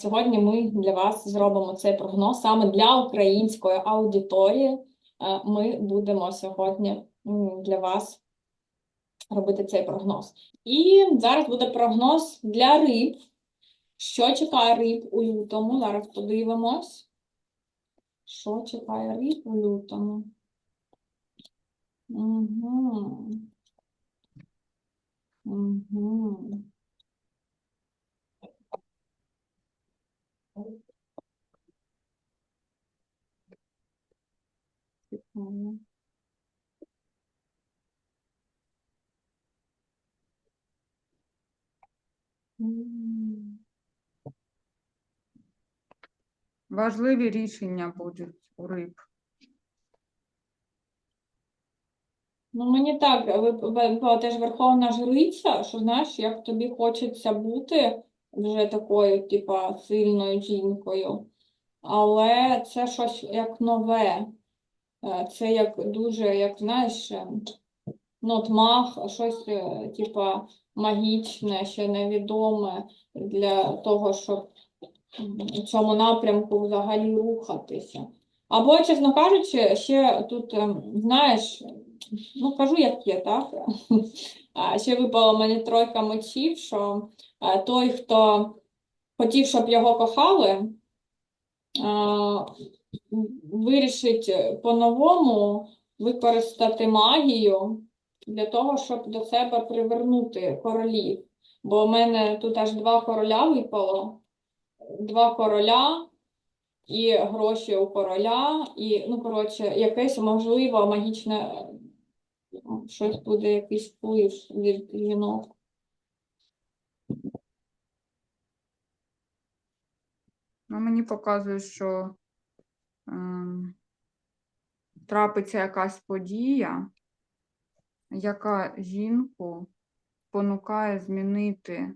Сьогодні ми для вас зробимо цей прогноз саме для української аудиторії. Е, Ми будемо сьогодні для вас робити цей прогноз. І зараз буде прогноз для риб. Що чекає риб у лютому? Зараз подивимось. Що чекає риб у лютому? Угу. Угу. Важливі рішення будуть у риб. Ну, мені так ви- випала теж верховна жриця, що знаєш, як тобі хочеться бути вже такою, типа, сильною жінкою. Але це щось як нове. Е, Це як дуже, як знаєш, е, от маг, щось, е, типа, магічне, ще невідоме для того, щоб у цьому напрямку взагалі рухатися. Або, чесно кажучи, ще тут, ем, знаєш, ну кажу, як є, так? Ще випала мені тройка мечів, що той, хто хотів, щоб його кохали, вирішить по-новому використати магію для того, щоб до себе привернути королів. Бо в мене тут аж два короля випало, два короля і гроші у короля, і, ну, коротше, якесь можливо магічне е, щось буде, якийсь вплив від жінок. Ну, мені показує, що трапиться якась подія, яка жінку спонукає змінити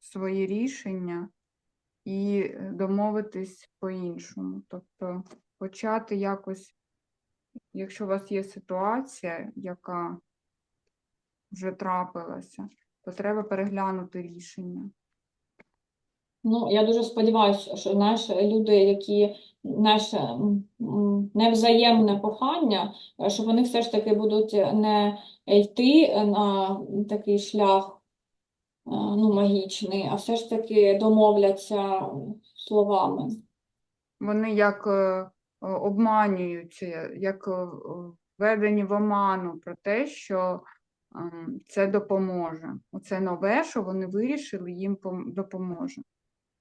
свої рішення і домовитись по-іншому. Тобто почати якось, якщо у вас є ситуація, яка вже трапилася, то треба переглянути рішення. Ну, я дуже сподіваюся, що знаєш, люди, які м, невзаємне кохання, що вони все ж таки будуть не йти на такий шлях е, ну, магічний, а все ж таки домовляться словами. Вони як е, е, обманюються, як введені в оману про те, що ем, це допоможе. Оце нове, що вони вирішили, їм допоможе.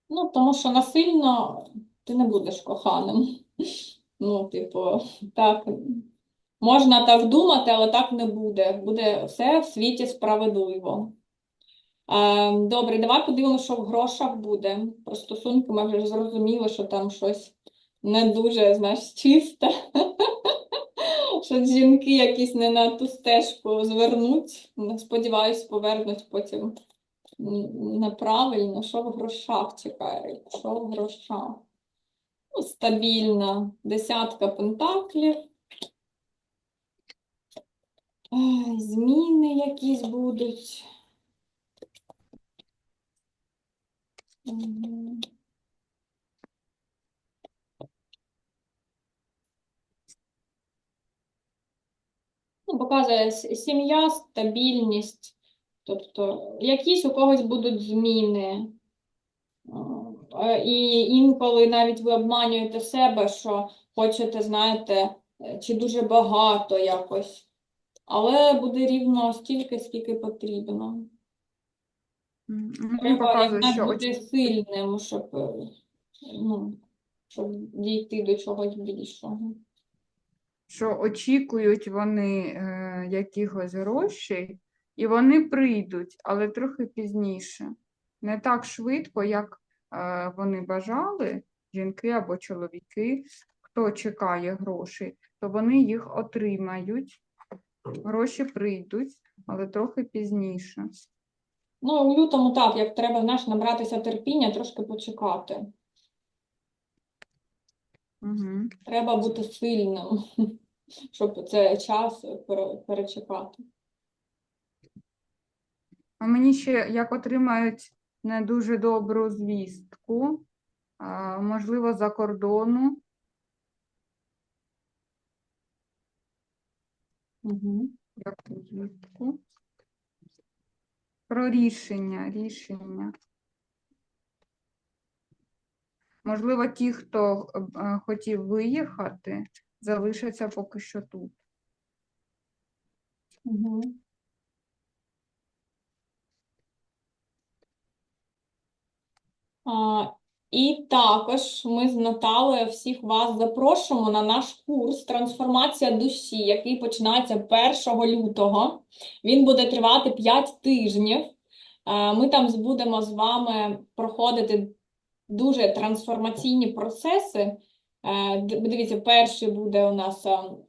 Ну, тому що насильно ти не будеш коханим. Ну, типу, так, можна так думати, але так не буде. Буде все в світі справедливо. Добре, давай подивимося, що в грошах буде. Про стосунки ми вже зрозуміли, що там щось не дуже, знаєш, чисте. Що жінки якісь не на ту стежку звернуть. Ну, Сподіваюсь, повернуть потім неправильно. Що в грошах чекає? Що в грошах? Ну, стабільна. Десятка пентаклів. Зміни якісь будуть. Ну, показує сім'я, стабільність. Тобто, якісь у когось будуть зміни. І інколи навіть ви обманюєте себе, що хочете, знаєте, е, чи дуже багато якось. Але буде рівно стільки, скільки потрібно. Мені показує, що бути сильним, щоб, е, ну, щоб дійти до чогось більшого. що очікують вони е, якихось грошей, і вони прийдуть, але трохи пізніше. Не так швидко, як е, вони бажали, жінки або чоловіки, хто чекає грошей, то вони їх отримають. Гроші прийдуть, але трохи пізніше. Ну, у лютому так, як треба, знаєш, набратися терпіння, трошки почекати. Угу. Треба бути сильним, щоб цей час перечекати. А мені ще як отримають не дуже добру звістку, можливо, за кордону. Угу. Про рішення, рішення. Можливо, ті, хто е, хотів виїхати, залишаться поки що тут. Угу. І також ми з Наталею всіх вас запрошуємо на наш курс Трансформація душі, який починається 1 лютого. Він буде тривати 5 тижнів. Ми там будемо з вами проходити дуже трансформаційні процеси. Е, Дивіться, перший буде у нас е,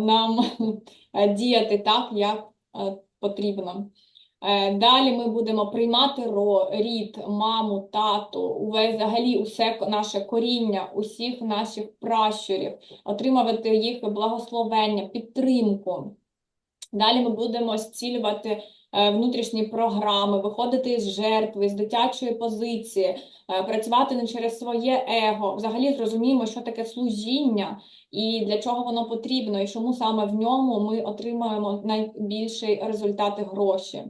нам е, діяти так, як е, потрібно. Е, Далі ми будемо приймати рід, маму, тату, увесь взагалі усе наше коріння, усіх наших пращурів, отримувати їх благословення, підтримку. Далі ми будемо зцілювати е, внутрішні програми, виходити з жертви, з дитячої позиції, е, працювати не через своє его. Взагалі зрозуміємо, що таке служіння і для чого воно потрібно, і чому саме в ньому ми отримаємо найбільший результат і гроші.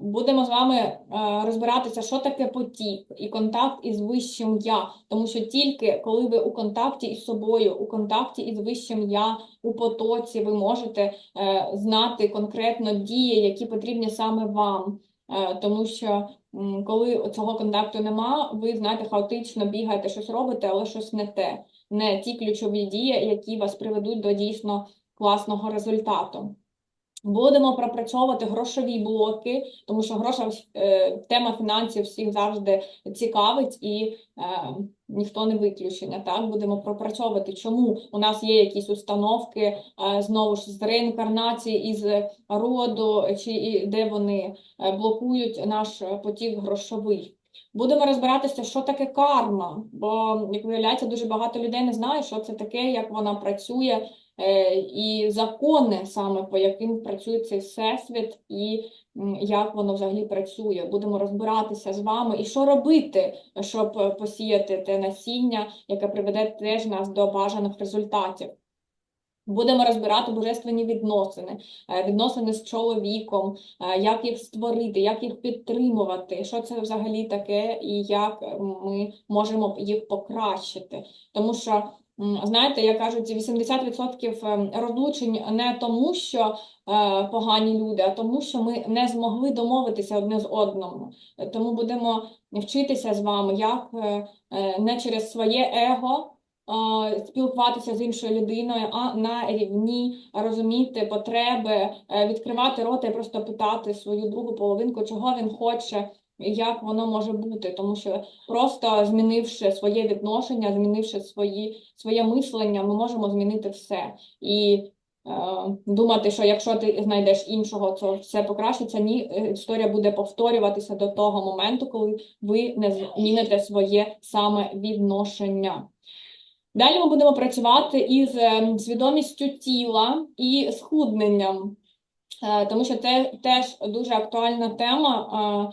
Будемо з вами е, розбиратися, що таке потік і контакт із вищим я, тому що тільки коли ви у контакті із собою, у контакті із вищим я, у потоці, ви можете е, знати конкретно дії, які потрібні саме вам. Е, Тому що коли цього контакту нема, ви знаєте, хаотично бігаєте, щось робите, але щось не те, не ті ключові дії, які вас приведуть до дійсно класного результату. Будемо пропрацьовувати грошові блоки, тому що грошова е, тема фінансів всіх завжди цікавить і е, ніхто не виключення. Так, будемо пропрацьовувати, чому у нас є якісь установки е, знову ж з реінкарнації із роду, чи де вони е, блокують наш потік грошовий. Будемо розбиратися, що таке карма, бо, як виявляється, дуже багато людей не знає, що це таке, як вона працює, і закони, саме по яким працює цей всесвіт, і як воно взагалі працює. Будемо розбиратися з вами, і що робити, щоб е, посіяти те насіння, яке приведе теж нас до бажаних результатів. Будемо розбирати божественні відносини, е, відносини з чоловіком, е, як їх створити, як їх підтримувати, що це взагалі таке, і як е, ми можемо їх покращити. Тому що, знаєте, як кажуть, 80% ем, розлучень не тому, що е, погані люди, а тому, що ми не змогли домовитися одне з одним. Е, Тому будемо вчитися з вами, як е, е, не через своє его спілкуватися з іншою людиною, а на рівні розуміти потреби, відкривати рота і просто питати свою другу половинку, чого він хоче, як воно може бути. Тому що просто змінивши своє відношення, змінивши свої, своє мислення, ми можемо змінити все. І е, думати, що якщо ти знайдеш іншого, то все покращиться. Ні, е, історія буде повторюватися до того моменту, коли ви не зміните своє саме відношення. Далі ми будемо працювати із е, свідомістю тіла і схудненням, тому що це теж дуже актуальна тема.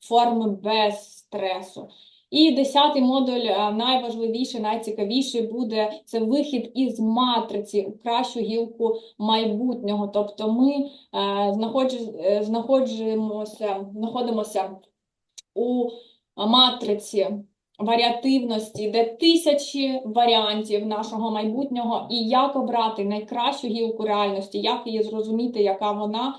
форми без стресу. І десятий модуль е, найважливіший, найцікавіший буде це вихід із матриці у кращу гілку майбутнього. Тобто ми е, знаходжу- е, знаходимося у матриці варіативності, де тисячі варіантів нашого майбутнього, і як обрати найкращу гілку реальності, як її зрозуміти, яка вона,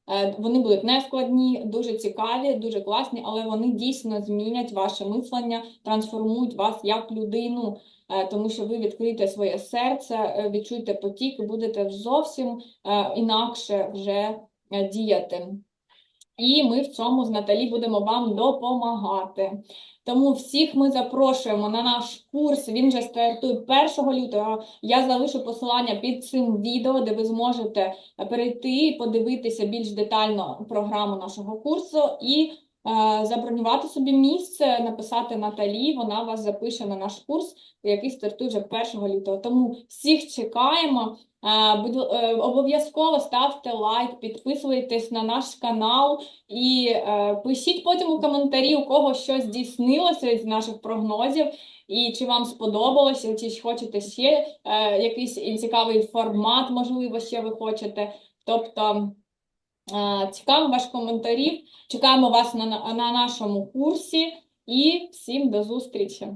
вони будуть нескладні, дуже цікаві, дуже класні, але вони дійсно змінять ваше мислення, трансформують вас як людину, е, тому що ви відкриєте своє серце, е, відчуєте потік і будете зовсім е, інакше вже е, діяти. І ми в цьому з Наталі будемо вам допомагати. Тому всіх ми запрошуємо на наш курс. Він вже стартує 1 лютого. Я залишу посилання під цим відео, де ви зможете перейти і подивитися більш детально програму нашого курсу і забронювати собі місце, написати Наталі. Вона вас запише на наш курс, який стартує вже 1 лютого. Тому всіх чекаємо. Е, Обов'язково ставте лайк, підписуйтесь на наш канал і е, пишіть потім у коментарі, у кого щось здійснилося з наших прогнозів, і чи вам сподобалося, чи хочете ще е, якийсь цікавий формат, можливо, ще ви хочете. Тобто чекаємо ваших коментарів, чекаємо вас на на нашому курсі і всім до зустрічі!